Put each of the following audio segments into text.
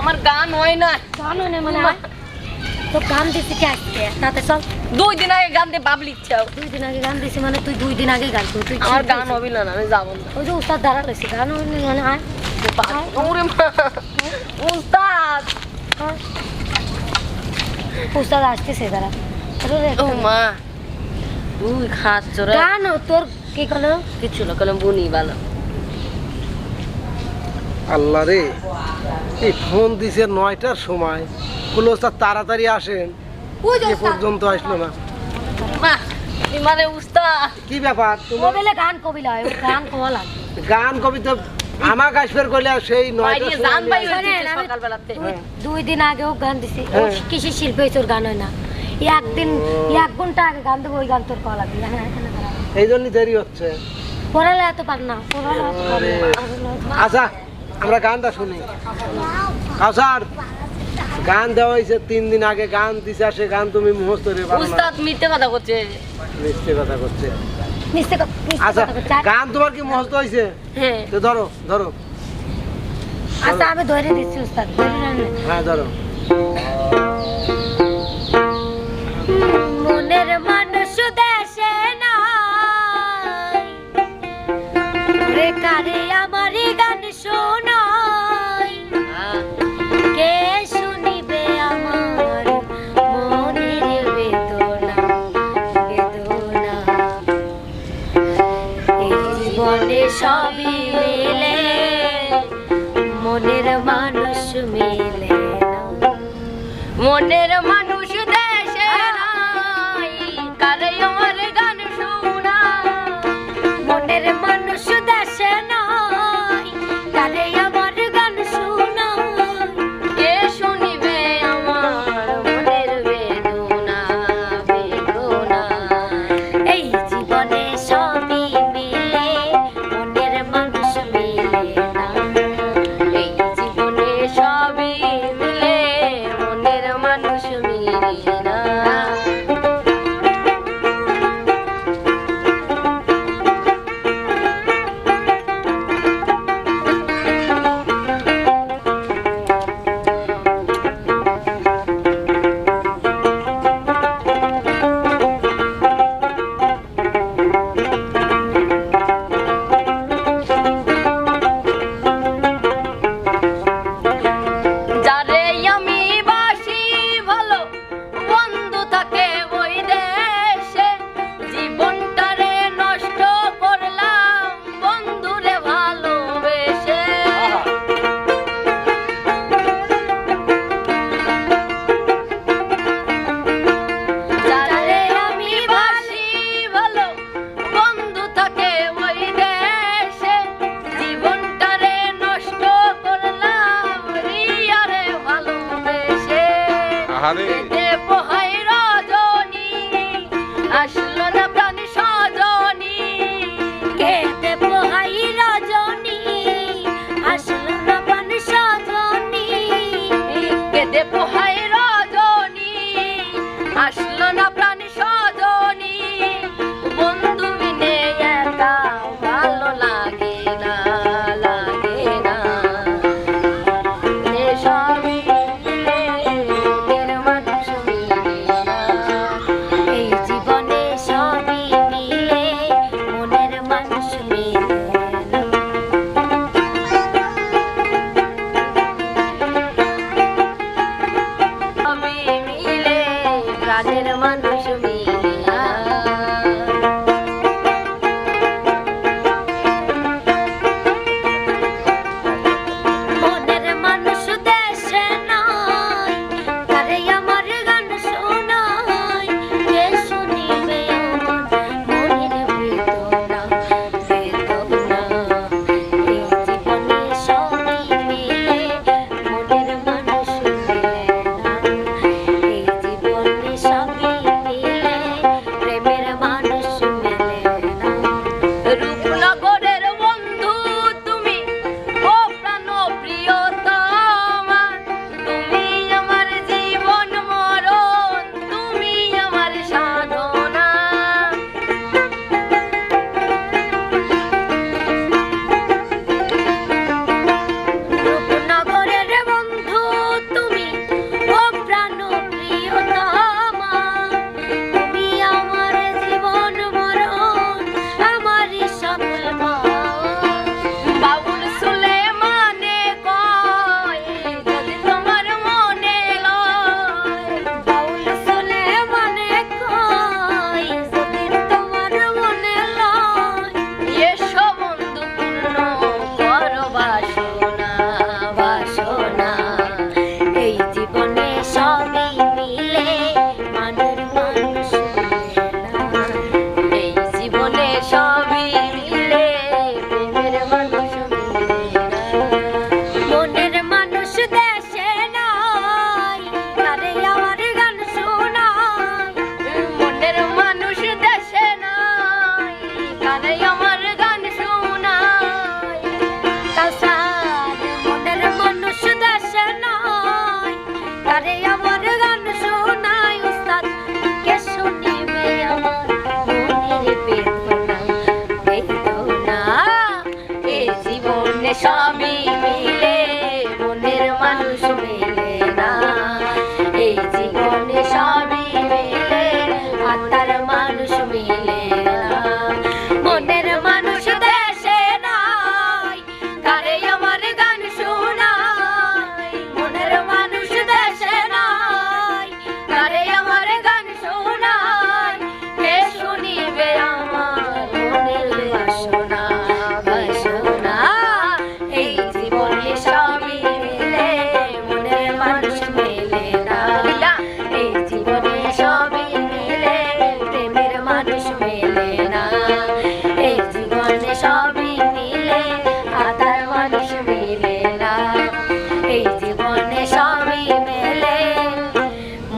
আমার গান হয় না। গান হয় না মানে। তো গান দিছি কে আজকে? তাতে চল। দুই দিন আগে গান দিয়ে বাবলি ইচ্ছা দুই দিন আগে গান দিছি মানে তুই দুই দিন আগে গান। তুই আমার গান হবি না আমি যাব না। ওই যে উস্তাদ দাঁড়া রয়েছে গান না মানে আয়। ওরে মা। উস্তাদ। উস্তাদ আসতেছে দাঁড়া ও মা। তুই খাচ্ছ রে। গান তোর কি করল কিছু না কলম বুনি ভালো আল্লাহ রে। এই ফোন দিছে নয়টার সময়। বলল স্যার তাড়াতাড়ি আসেন। এ পর্যন্ত আসলো না। মা মানে কি ব্যাপার তোমার? গান কবি লয় গান কওয়া লাগে। গান কবিতা আমাকে আসবের করলে সেই নয়টার সময় সকালবেলাতে। দুই- দিন আগেও গান দিছি। হ্যাঁ। কৃষি শিল্পী ওর গান হয় না। একদিন এক ঘণ্টা আগে গান দেবো ওই গান তোর কওয়া লাগবে। হ্যাঁ। এই জন্যই দেরি হচ্ছে। পড়ালে এত পার না পড়ালে আচ্ছা আমরা গানটা শুনি। কাউসার গান দেওয়া হয়েছে তিন দিন আগে গান দিছে আসে সে গান তুমি মুহস্ত রে উস্তাদ মিথ্যে কথা করছে মিথ্যে কথা করছে মিথ্যে কথা- আচ্ছা গান তোমার কি মুহস্ত হয়েছে? হ্যাঁ। তো ধরো ধরো। আচ্ছা আমি ধরে দিচ্ছি উস্তাদ। হ্যাঁ ধরো। সবই মিলে মনের মানুষ মিলে মনের মানুষ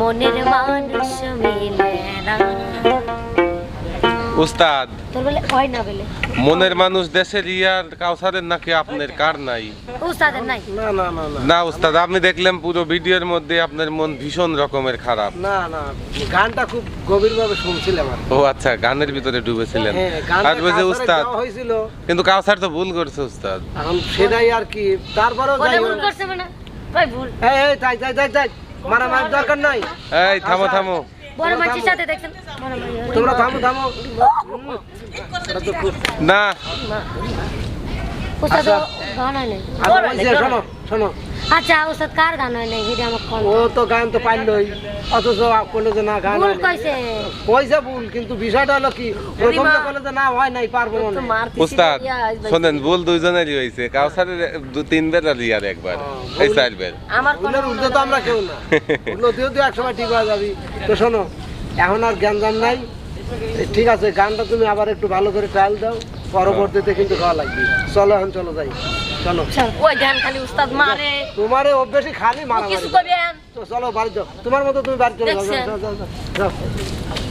মনের মানুষ মেলে না। উস্তাদ। তোর বলে হয় না বলে। মনের মানুষ দেশের ইয়ার কাউসারের নাকি আপনার কার নাই? উস্তাদের নাই। না না না না। না উস্তাদ আমি দেখলাম পুরো ভিডিওর মধ্যে আপনার মন ভীষণ রকমের খারাপ। না না গানটা খুব গভীরভাবে শুনছিলাম ও আচ্ছা গানের ভিতরে ডুবেছিলেন। হ্যাঁ আর কাউসারে উস্তাদ হয়েছিল। কিন্তু কাউসার তো ভুল করছে উস্তাদ। এখন সেটাই আর কি তারপরেও যাই ভুল করছে মানে ভাই ভুল। এই এই তাই তাই তাই তাই মারামারি দরকার নাই। এই থামো থামো। বড় মাছের সাথে দেখছেন? তোমরা থামো থামো। না। আচ্ছা। গান হয় নাই? আচ্ছা শোনো শোনো। আচ্ছা কার গান হয় নাই? ভিডিও আমাকে ও তো গান তো অথচ কোনো যে না গান ভুল কইছে। পয়সা ভুল কিন্তু বিষয়টা হলো কি? প্রথম যে বলে যে না হয় নাই পারব না। উস্তাদ শোনেন ভুল দুইজনেরই হয়েছে কাউসারের দু তিনবার আর ইয়ার একবার হ্যাঁ, এই আমার তো আমরা কেউ না। নদীও তো একসময় ঠিক হয়ে যাবি। তো শোনো এখন আর জ্ঞান জান নাই। ঠিক আছে গানটা তুমি আবার একটু ভালো করে ট্রায়াল দাও। পরবর্তীতে কিন্তু খাওয়া লাগবে। চলো এখন চলো যাই। চলো। ওই ধ্যান খালি উস্তাদ মারে। তোমার অভ্যেসই খালি মারা কিছু করবেন তো চলো বাড়ি যাও। তোমার মতো তুমি বাড়ি চলো যাও, যাও।